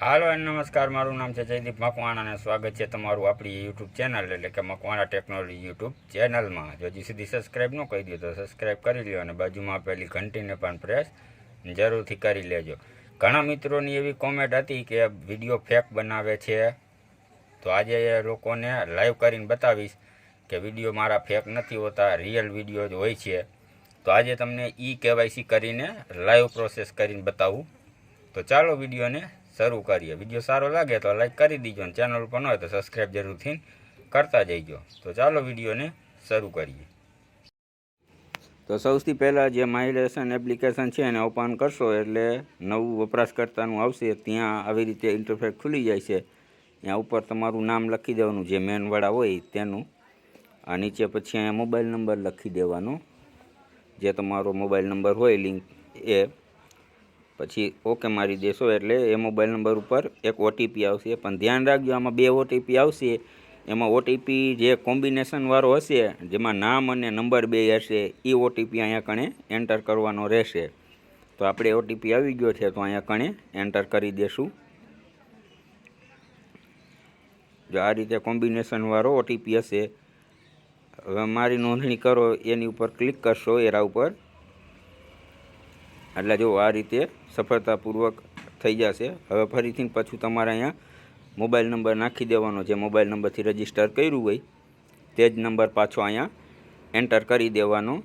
હાલો N નમસ્કાર, મારું નામ છે જયદીપ મકવાણા અને સ્વાગત છે તમારું આપણી યુટ્યુબ ચેનલ એટલે કે મકવાણા ટેકનોલોજી યુટ્યુબ ચેનલમાં. જો હજી સુધી સબસ્ક્રાઈબ ન કરી દો તો સબસ્ક્રાઈબ કરી લ્યો અને બાજુમાં આપેલી ઘંટીને પણ પ્રેસ જરૂરથી કરી લેજો. ઘણા મિત્રોની એવી કોમેન્ટ હતી કે વીડિયો ફેક બનાવે છે. તો આજે એ લોકોને લાઈવ કરીને બતાવીશ કે વીડિયો મારા ફેક નથી હોતા રિયલ વીડિયો જ હોય છે. તો આજે તમને ઈ કેવાયસી કરીને લાઈવ પ્રોસેસ કરીને બતાવું. તો ચાલો વિડીયોને શરૂ કરીએ. વીડિયો સારો લાગે તો લાઈક કરી દીજો અને ચેનલ પર ન હોય તો સબસ્ક્રાઈબ જરૂરથી કરતા જઈજો. તો ચાલો વિડીયોને શરૂ કરીએ. તો સૌથી પહેલાં જે માઇલેશન એપ્લિકેશન છે એને ઓપન કરશો એટલે નવું વપરાશકર્તાનું આવશે. ત્યાં આવી રીતે ઇન્ટરફેસ ખુલી જાય છે. ત્યાં ઉપર તમારું નામ લખી દેવાનું, જે મેનવાળા હોય તેનું. આ નીચે પછી અહીંયા મોબાઈલ નંબર લખી દેવાનો. જે તમારો મોબાઈલ નંબર હોય લિંક એ. પછી, ઓકે, મારી દેશો એટલે એ મોબાઈલ નંબર ઉપર એક ઓટીપી આવશે. પણ ધ્યાન રાખજો, આમાં બે ઓટીપી આવશે. એમાં ઓટીપી જે કોમ્બિનેશનવાળો હશે, જેમાં નામ અને નંબર બે હશે એ ઓટીપી અહીંયા કણે એન્ટર કરવાનો રહેશે. તો આપણે ઓટીપી આવી ગયો છે, તો અહીંયા કણે એન્ટર કરી દેશું. જો આ રીતે કોમ્બિનેશનવાળો ઓટીપી હશે, હવે મારી નોંધણી કરો, એની ઉપર ક્લિક કરશો, એરા ઉપર. એટલે જો આ રીતે સફળતાપૂર્વક થઈ જશે. હવે ફરીથી પાછું તમારે અહીંયા મોબાઈલ નંબર નાખી દેવાનો. જે મોબાઈલ નંબરથી રજિસ્ટર કર્યું હોય, તે જ નંબર પાછો અહીંયા એન્ટર કરી દેવાનો.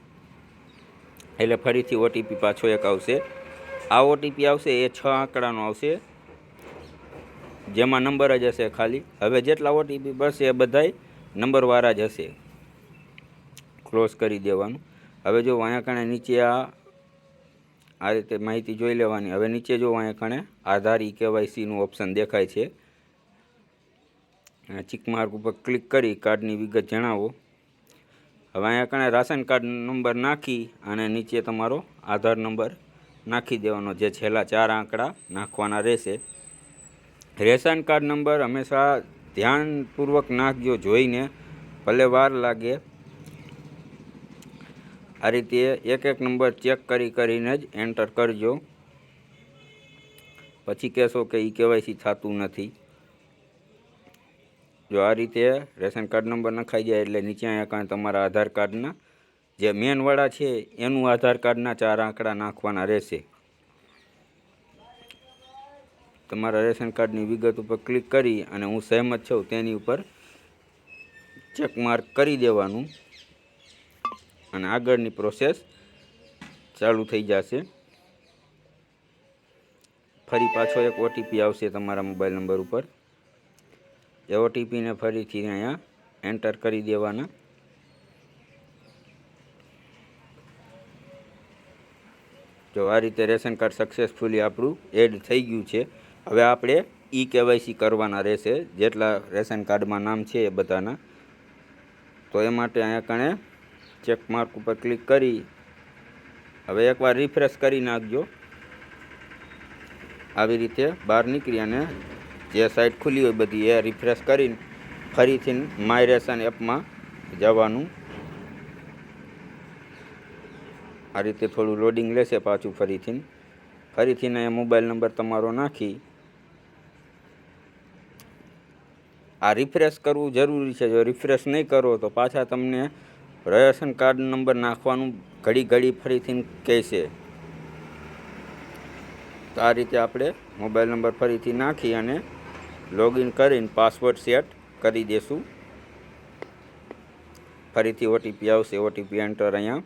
એટલે ફરીથી ઓટીપી પાછો એક આવશે. આ ઓટીપી આવશે, એ છ આંકડાનો આવશે. જેમાં નંબર જ હશે ખાલી. હવે જેટલા ઓટીપી બનશે એ બધાય નંબરવાળા જ હશે. ક્લોઝ કરી દેવાનું. હવે જો અહીંયા કણે નીચે આ આ રીતે માહિતી જોઈ લેવાની. હવે નીચે જો અહીંયા કણે આધાર ઈ કેવાયસીનું ઓપ્શન દેખાય છે. ચીક માર્ક ઉપર ક્લિક કરી કાર્ડની વિગત જણાવો. હવે અહીંયા કણે રાશન કાર્ડ નંબર નાખી અને નીચે તમારો આધાર નંબર નાખી દેવાનો જે છેલ્લા ચાર આંકડા નાખવાના રહેશે. રેશન કાર્ડ નંબર હંમેશા ધ્યાનપૂર્વક નાખજો જોઈને ભલે વાર લાગે આ રીતે એક એક નંબર ચેક કરી કરીને જ એન્ટર કરજો. પછી કહેશો કે એ કેવાયસી થતું નથી. જો આ રીતે રેશન કાર્ડ નંબર નખાઈ જાય એટલે નીચે અહીંયા કાંઈ તમારા આધાર કાર્ડના જે મેનવાળા છે એનું આધાર કાર્ડના ચાર આંકડા નાખવાના રહેશે. તમારા રેશન કાર્ડની વિગત ઉપર ક્લિક કરી અને હું સહેમત છું તેની ઉપર ચેક માર્ક કરી દેવાનું. અને આગળની પ્રોસેસ ચાલુ થઈ જશે. ફરી પાછો એક ઓટીપી આવશે તમારા મોબાઈલ નંબર ઉપર. એ ઓટીપીને ફરીથી અહીંયા એન્ટર કરી દેવાના. જો આ રીતે રેશન કાર્ડ સક્સેસફુલી આપણું એડ થઈ ગયું છે, હવે આપણે ઈ કેવાયસી કરવાના રહેશે. જેટલા રેશન કાર્ડમાં નામ છે એ બધાના. તો એ માટે અહીંયા કણે ચેક માર્ક ઉપર ક્લિક કરી, હવે એકવાર રિફ્રેશ કરી નાખજો. આવી રીતે બહાર નીકળી અને જે સાઇટ ખુલી હોય બધી એ રિફ્રેશ કરીને ફરીથી માયરેશન એપમાં જવાનું. આ રીતે થોડું લોડિંગ લેશે પાછું ફરીથી. ફરીથી એ મોબાઈલ નંબર તમારો નાખી. આ રિફ્રેશ કરવું જરૂરી છે. જો રિફ્રેશ નહીં કરો તો પાછા તમને રેશન કાર્ડ નંબર નાખવાનું ઘડી ઘડી ફરીથી કહેશે. તો આ રીતે આપણે મોબાઈલ નંબર ફરીથી નાખી અને લોગિન કરીને પાસવર્ડ સેટ કરી દેશું. ફરીથી ઓટીપી આવશે. ઓટીપી એન્ટર અહીંયા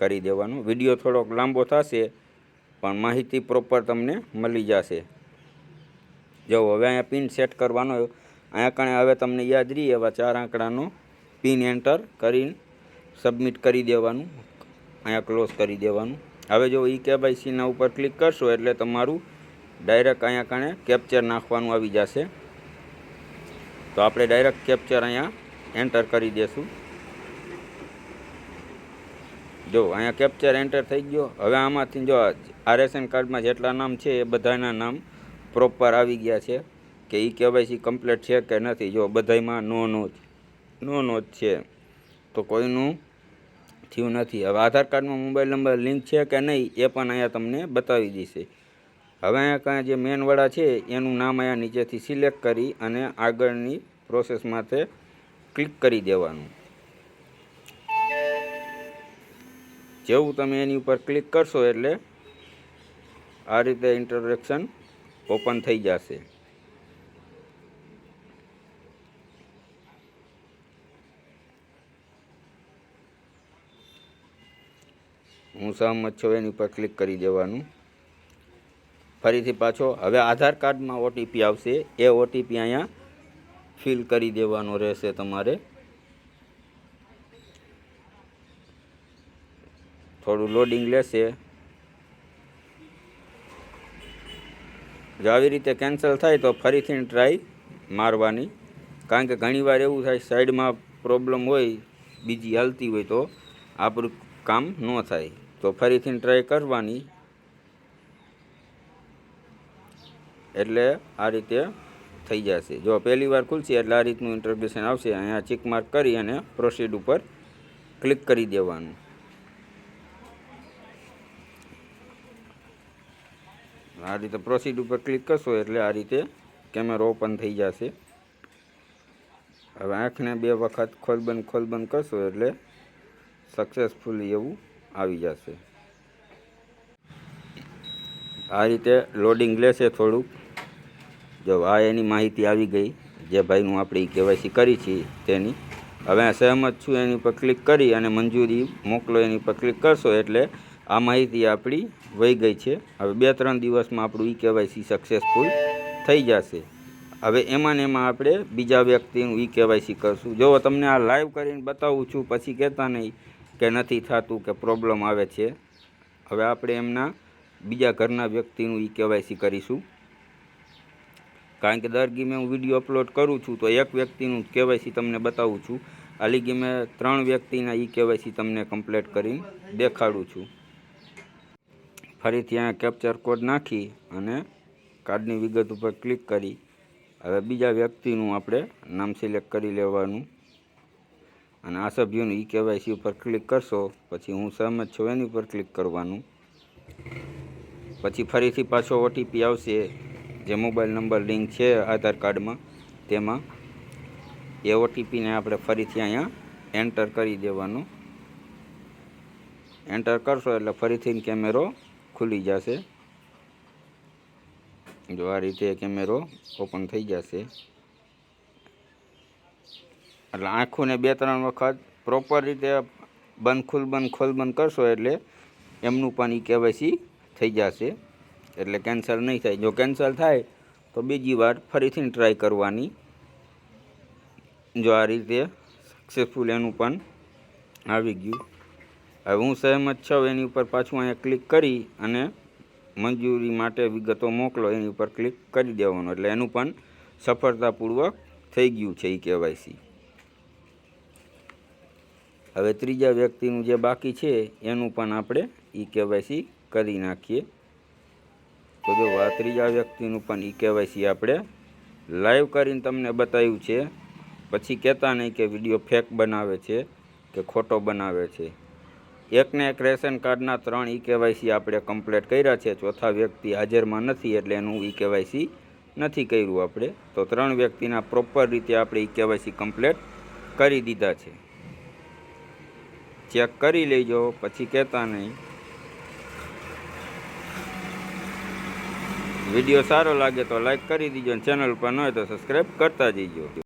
કરી દેવાનું. વીડિયો થોડોક લાંબો થશે, પણ માહિતી પ્રોપર તમને મળી જશે. જો હવે અહીંયા પિન સેટ કરવાનો અહીંયા કણે હવે તમને યાદ રહી એવા ચાર આંકડાનો પિન એન્ટર કરીને સબમિટ કરી દેવાનું, અહીંયા ક્લોઝ કરી દેવાનું. હવે જો ઈ કેવાયસીના ઉપર ક્લિક કરશો એટલે તમારું ડાયરેક્ટ અહીંયા કણે કેપ્ચર નાખવાનું આવી જશે. તો આપણે ડાયરેક્ટ કેપ્ચર અહીંયા એન્ટર કરી દેશું. જો, અહીંયા કેપ્ચર એન્ટર થઈ ગયો. હવે આમાંથી જો આ રેશન કાર્ડમાં જેટલા નામ છે એ બધાના નામ પ્રોપર આવી ગયા છે કે ઈ કેવાયસી કમ્પ્લીટ છે કે નથી. જો બધામાં નો નો નો નો છે. તો કોઈનું થયું નથી. હવે આધાર કાર્ડમાં મોબાઈલ નંબર, લિંક છે કે નહીં, એ પણ અહીંયા તમને બતાવી દેશે હવે અહીંયા કાંઈ જે મેનવાળા છે, એનું નામ અહીંયા નીચેથી સિલેક્ટ કરી અને આગળની પ્રોસેસ માટે ક્લિક કરી દેવાનું. જેવું તમે એની ઉપર ક્લિક કરશો એટલે આ રીતે ઇન્ટરેક્શન ઓપન થઈ જશે. હું સહમત છું, એની ઉપર ક્લિક કરી દેવાનું. ફરીથી પાછો, હવે આધાર કાર્ડમાં ઓટીપી આવશે, એ ઓટીપી અહીંયા ફિલ કરી દેવાનો રહેશે તમારે. થોડું લોડિંગ લેશે. જો આવી રીતે કેન્સલ થાય તો ફરીથી ટ્રાય મારવાની. કારણ કે ઘણીવાર એવું થાય સાઈડમાં પ્રોબ્લેમ હોય, બીજી હાલતી હોય તો, આપણું કામ ન થાય. તો ફરીથી ટ્રાય કરવાની. એટલે આ રીતે થઈ જશે. જો પહેલી વાર ખુલશે એટલે આ રીતનું ઇન્ટરગ્રેશન આવશે. અહીંયા ચેક માર્ક કરી અને પ્રોસીડ ઉપર ક્લિક કરી દેવાનું. આ રીતે પ્રોસીડ ઉપર ક્લિક કરશો એટલે આ રીતે કેમેરો ઓપન થઈ જશે. હવે આંખને બે વખત ખોલબંધ ખોલબંધ કરશો એટલે સક્સેસફુલી એવું આવી જશે. આ રીતે લોડિંગ લેશે થોડુંક. જો આ એની માહિતી આવી ગઈ, જે ભાઈનું આપણે કેવાયસી કરી છે તેની. હવે સહેમત છું એની પર ક્લિક કરી અને મંજૂરી મોકલો એની પર ક્લિક કરશો એટલે આ માહિતી આપણી વહી ગઈ છે. હવે બે ત્રણ દિવસમાં આપણું ઈ કેવાયસી સક્સેસફુલ થઈ જશે. હવે એમાં ને એમાં આપણે બીજા વ્યક્તિનું ઈ કેવાયસી કરશું. જો તમને આ લાઈવ કરીને બતાવું છું, પછી કહેતા નહીં. કે નથી થતું કે પ્રોબ્લેમ આવે છે. હવે આપણે એમના બીજા ઘરના વ્યક્તિનું ઈ કેવાયસી કરીશું. કારણ કે દર ગીમે હું વીડિયો અપલોડ કરું છું, તો એક વ્યક્તિનું કેવાયસી તમને બતાવું છું. આલી ગીમે ત્રણ વ્યક્તિના ઈ કેવાયસી તમને કમ્પ્લીટ કરીને દેખાડું છું. ફરીથી અહીંયા કેપ્ચર કોડ નાખી અને કાર્ડની વિગત ઉપર ક્લિક કરી. હવે બીજા વ્યક્તિનું આપણે નામ સિલેક્ટ કરી લેવાનું. અને આ સભ્યોનું ઈ કેવાયસી ઉપર ક્લિક કરશો, પછી હું સહમત છું એની ઉપર ક્લિક કરવાનું. પછી ફરીથી પાછો ઓટીપી આવશે, જે મોબાઈલ નંબર લિંક છે આધાર કાર્ડમાં, તેમાં. એ ઓટીપીને આપણે ફરીથી અહીંયા એન્ટર કરી દેવાનું. એન્ટર કરશો એટલે ફરીથી કેમેરો ખુલી જશે. જો આ રીતે કેમેરો ઓપન થઈ જશે. એટલે આંખોને બે ત્રણ વખત પ્રોપર રીતે બંધ ખુલ બંધ કરશો એટલે એમનું પણ એ કેવાયસી થઈ જશે. એટલે કેન્સલ નહીં થાય. જો કેન્સલ થાય તો બીજી વાર ફરીથી ટ્રાય કરવાની. જો આ રીતે સક્સેસફુલ એનું પણ આવી ગયું. હવે હું સહેમત છું એની ઉપર પાછું અહીંયા ક્લિક કરી અને મંજૂરી માટે વિગતો મોકલો, એની ઉપર ક્લિક કરી દેવાનું. એટલે એનું પણ સફળતાપૂર્વક થઈ ગયું છે એ કેવાયસી. હવે ત્રીજા વ્યક્તિનું જે બાકી છે, એનું પણ આપણે ઈ કેવાયસી કરી નાખીએ. તો જો આ ત્રીજા વ્યક્તિનું પણ ઈ કેવાયસી આપણે લાઈવ કરીને તમને બતાવ્યું છે. પછી કહેતા નહીં કે વીડિયો ફેક બનાવે છે કે ખોટો બનાવે છે. એકને એક રેશન કાર્ડના ત્રણ ઈ કેવાયસી આપણે કમ્પ્લીટ કર્યા છે. ચોથા વ્યક્તિ હાજરમાં નથી એટલે એનું ઈ કેવાયસી નથી કર્યું આપણે. તો ત્રણ વ્યક્તિના પ્રોપર રીતે આપણે ઈ કેવાયસી કમ્પ્લીટ કરી દીધા છે. ચેક કરી લેજો, પછી કહેતા નહીં. વીડિયો સારો લાગે તો લાઈક કરી દીજો અને ચેનલ પર ન હોય તો સબસ્ક્રાઈબ કરતા જઈજો.